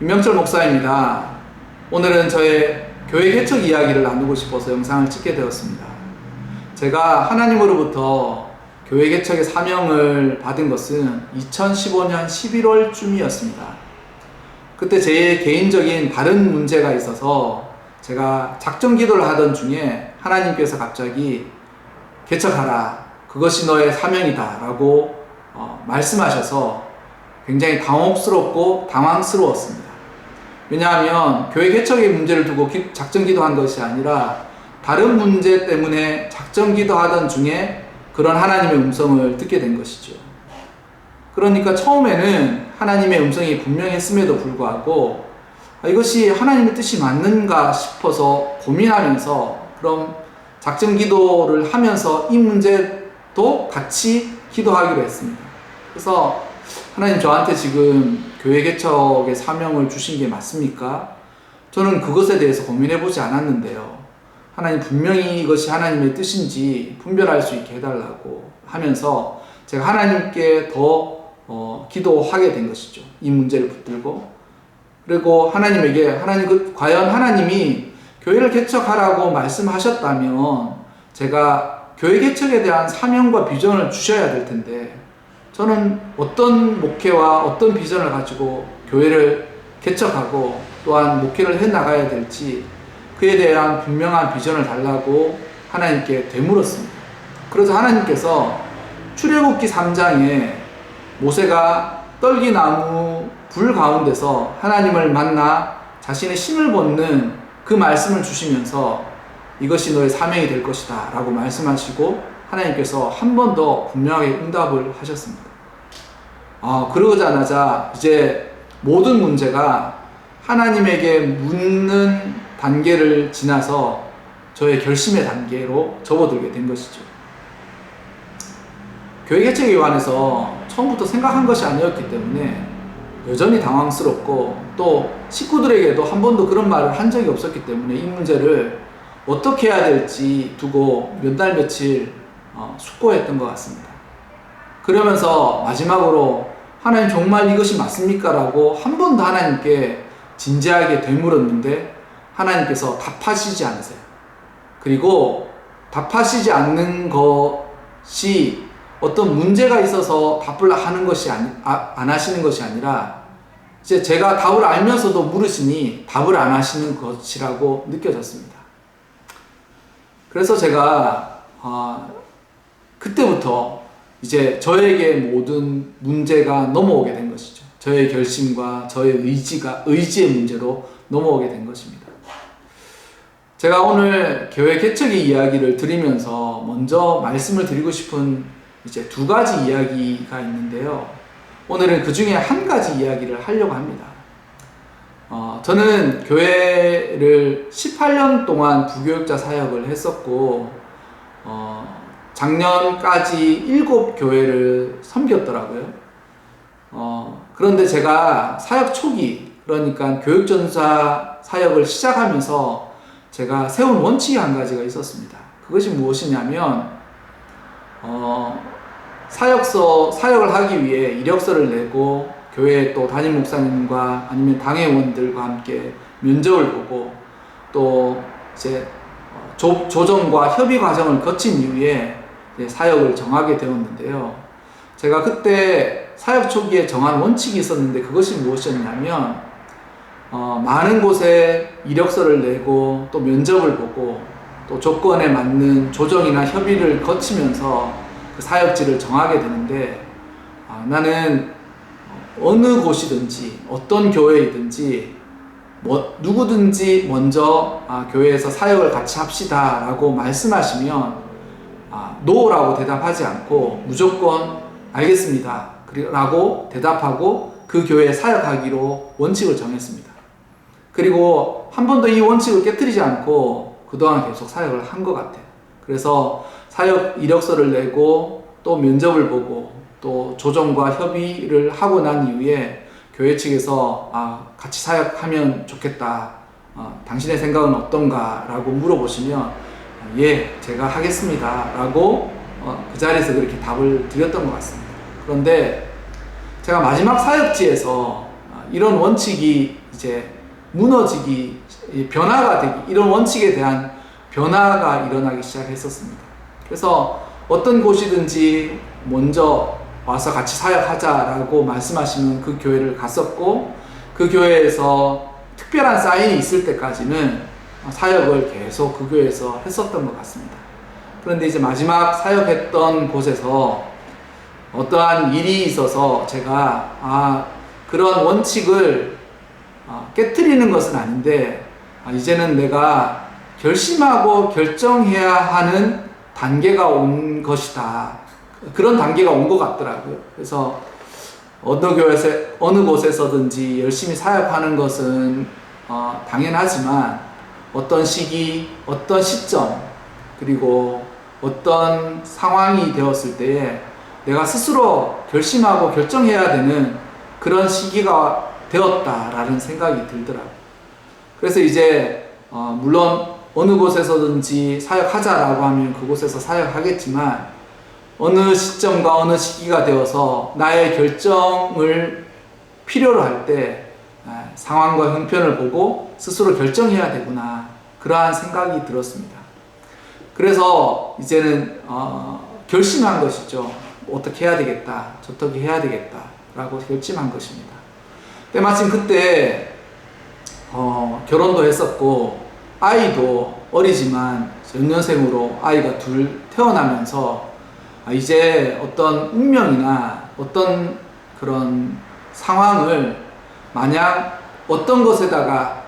윤명철 목사입니다. 오늘은 저의 교회 개척 이야기를 나누고 싶어서 영상을 찍게 되었습니다. 제가 하나님으로부터 교회 개척의 사명을 받은 것은 2015년 11월쯤이었습니다. 그때 제 개인적인 다른 문제가 있어서 제가 작정 기도를 하던 중에 하나님께서 갑자기 개척하라. 그것이 너의 사명이다. 라고 어, 말씀하셔서 굉장히 당혹스럽고 당황스러웠습니다. 왜냐하면 교회 개척의 문제를 두고 기- 작정 기도한 것이 아니라 다른 문제 때문에 작정 기도하던 중에 그런 하나님의 음성을 듣게 된 것이죠. 그러니까 처음에는 하나님의 음성이 분명했음에도 불구하고 아, 이것이 하나님의 뜻이 맞는가 싶어서 고민하면서 그럼 작정 기도를 하면서 이 문제도 같이 기도하기로 했습니다. 그래서 하나님 저한테 지금 교회 개척의 사명을 주신 게 맞습니까? 저는 그것에 대해서 고민해 보지 않았는데요. 하나님 분명히 이것이 하나님의 뜻인지 분별할 수 있게 해달라고 하면서 제가 하나님께 더 어, 기도하게 된 것이죠. 이 문제를 붙들고 그리고 하나님에게 하나님 그 과연 하나님이 교회를 개척하라고 말씀하셨다면 제가 교회 개척에 대한 사명과 비전을 주셔야 될 텐데 저는 어떤 목회와 어떤 비전을 가지고 교회를 개척하고 또한 목회를 해 나가야 될지 그에 대한 분명한 비전을 달라고 하나님께 되물었습니다. 그래서 하나님께서 출애굽기 3장에 모세가 떨기나무 불 가운데서 하나님을 만나 자신의 힘을 벗는 그 말씀을 주시면서 이것이 너의 사명이 될 것이다 라고 말씀하시고 하나님께서 한 번 더 분명하게 응답을 하셨습니다. 아, 그러자마자 이제 모든 문제가 하나님에게 묻는 단계를 지나서 저의 결심의 단계로 접어들게 된 것이죠. 교회 개척에 관해서 처음부터 생각한 것이 아니었기 때문에 여전히 당황스럽고 또 식구들에게도 한 번도 그런 말을 한 적이 없었기 때문에 이 문제를 어떻게 해야 될지 두고 몇 달 며칠 어, 숙고했던 것 같습니다. 그러면서 마지막으로 하나님 정말 이것이 맞습니까? 라고 한 번도 하나님께 진지하게 되물었는데 하나님께서 답하시지 않으세요. 그리고 답하시지 않는 것이 어떤 문제가 있어서 답을 하는 것이 아니, 아, 안 하시는 것이 아니라 이제 제가 답을 알면서도 물으시니 답을 안 하시는 것이라고 느껴졌습니다. 그래서 제가 아, 그때부터 이제 저에게 모든 문제가 넘어오게 된 것이죠. 저의 결심과 저의 의지가 의지의 문제로 넘어오게 된 것입니다. 제가 오늘 교회 개척의 이야기를 드리면서 먼저 말씀을 드리고 싶은 이제 두 가지 이야기가 있는데요. 오늘은 그 중에 한 가지 이야기를 하려고 합니다. 어, 저는 교회를 18년 동안 부교육자 사역을 했었고, 어, 작년까지 일곱 교회를 섬겼더라고요. 어, 그런데 제가 사역 초기, 그러니까 교육전사 사역을 시작하면서 제가 세운 원칙이 한 가지가 있었습니다. 그것이 무엇이냐면, 어, 사역서, 사역을 하기 위해 이력서를 내고, 교회 또 담임 목사님과 아니면 당회원들과 함께 면접을 보고, 또 이제 어, 조, 조정과 협의 과정을 거친 이후에 사역을 정하게 되었는데요. 제가 그때 사역 초기에 정한 원칙이 있었는데 그것이 무엇이었냐면 어, 많은 곳에 이력서를 내고 또 면접을 보고 또 조건에 맞는 조정이나 협의를 거치면서 그 사역지를 정하게 되는데 아, 나는 어느 곳이든지 어떤 교회이든지 뭐, 누구든지 먼저 아, 교회에서 사역을 같이 합시다라고 말씀하시면 아, 노라고 대답하지 않고 무조건 알겠습니다 라고 대답하고 그 교회에 사역하기로 원칙을 정했습니다. 그리고 한 번도 이 원칙을 깨뜨리지 않고 그동안 계속 사역을 한 것 같아요. 그래서 사역 이력서를 내고 또 면접을 보고 또 조정과 협의를 하고 난 이후에 교회 측에서 아, 같이 사역하면 좋겠다. 어, 당신의 생각은 어떤가?라고 물어보시면 예, 제가 하겠습니다.라고 어, 그 자리에서 그렇게 답을 드렸던 것 같습니다. 그런데 제가 마지막 사역지에서 아, 이런 원칙이 이제 무너지기, 이 변화가 되기, 이런 원칙에 대한 변화가 일어나기 시작했었습니다. 그래서 어떤 곳이든지 먼저 와서 같이 사역하자라고 말씀하시는 그 교회를 갔었고, 그 교회에서 특별한 사인이 있을 때까지는 사역을 계속 그 교회에서 했었던 것 같습니다. 그런데 이제 마지막 사역했던 곳에서 어떠한 일이 있어서 제가 아 그런 원칙을 어, 깨뜨리는 것은 아닌데 아, 이제는 내가 결심하고 결정해야 하는 단계가 온 것이다. 그런 단계가 온 것 같더라고요. 그래서 어느 교회에서 어느 곳에서든지 열심히 사역하는 것은 어, 당연하지만 어떤 시기, 어떤 시점, 그리고 어떤 상황이 되었을 때에 내가 스스로 결심하고 결정해야 되는 그런 시기가 되었다라는 생각이 들더라고요. 그래서 이제 어, 물론 어느 곳에서든지 사역하자라고 하면 그곳에서 사역하겠지만 어느 시점과 어느 시기가 되어서 나의 결정을 필요로 할 때 상황과 형편을 보고 스스로 결정해야 되구나 그러한 생각이 들었습니다. 그래서 이제는 어, 결심한 것이죠. 어떻게 해야 되겠다, 저떻게 해야 되겠다 라고 결심한 것입니다. 때마침 그때 어, 결혼도 했었고 아이도 어리지만 연년생으로 아이가 둘 태어나면서 아, 이제 어떤 운명이나 어떤 그런 상황을 마냥 어떤 것에다가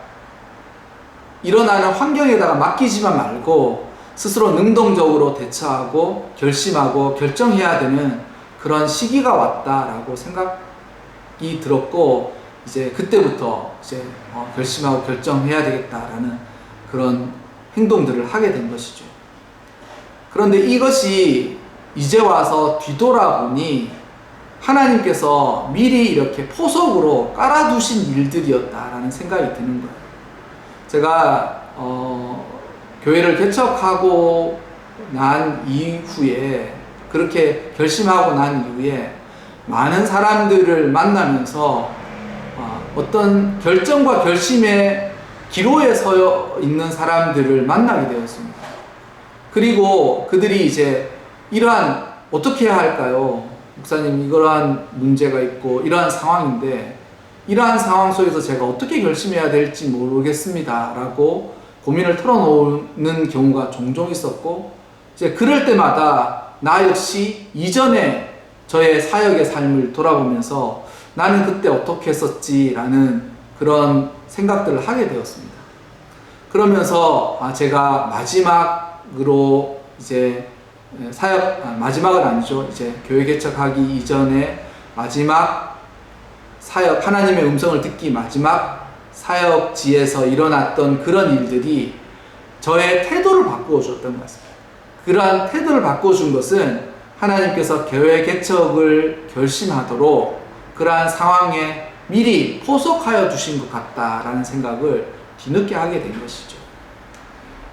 일어나는 환경에다가 맡기지만 말고 스스로 능동적으로 대처하고 결심하고 결정해야 되는 그런 시기가 왔다라고 생각이 들었고 이제 그때부터 이제 어, 결심하고 결정해야 되겠다라는 그런 행동들을 하게 된 것이죠. 그런데 이것이 이제 와서 뒤돌아보니 하나님께서 미리 이렇게 포석으로 깔아두신 일들이었다라는 생각이 드는 거예요. 제가 어, 교회를 개척하고 난 이후에 그렇게 결심하고 난 이후에 많은 사람들을 만나면서 어, 어떤 결정과 결심의 기로에 서 있는 사람들을 만나게 되었습니다. 그리고 그들이 이제 이러한 어떻게 해야 할까요? 목사님 이러한 문제가 있고 이러한 상황인데 이러한 상황 속에서 제가 어떻게 결심해야 될지 모르겠습니다. 라고 고민을 털어놓는 경우가 종종 있었고 이제 그럴 때마다 나 역시 이전에 저의 사역의 삶을 돌아보면서 나는 그때 어떻게 했었지라는 그런 생각들을 하게 되었습니다. 그러면서 아, 제가 마지막으로 이제 사역 아, 마지막은 아니죠. 이제 교회 개척하기 이전에 마지막 사역 하나님의 음성을 듣기 마지막 사역지에서 일어났던 그런 일들이 저의 태도를 바꾸어 줬던 것 같습니다. 그러한 태도를 바꿔 준 것은 하나님께서 교회 개척을 결심하도록 그러한 상황에 미리 포석하여 주신 것 같다라는 생각을 뒤늦게 하게 된 것이죠.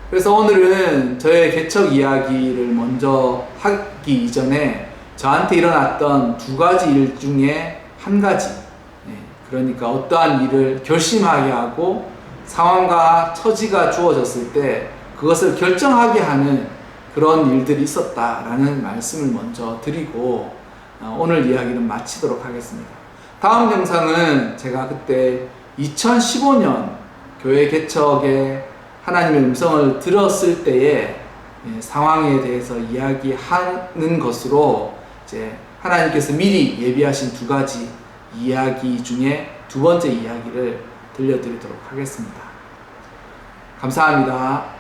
그래서 오늘은 저의 개척 이야기를 먼저 하기 이전에 저한테 일어났던 두 가지 일 중에 한 가지. 네, 그러니까 어떠한 일을 결심하게 하고 상황과 처지가 주어졌을 때 그것을 결정하게 하는 그런 일들이 있었다라는 말씀을 먼저 드리고 어, 오늘 이야기는 마치도록 하겠습니다. 다음 영상은 제가 그때 2015년 교회 개척에 하나님의 음성을 들었을 때의 예, 상황에 대해서 이야기하는 것으로 이제 하나님께서 미리 예비하신 두 가지 이야기 중에 두 번째 이야기를 들려드리도록 하겠습니다. 감사합니다.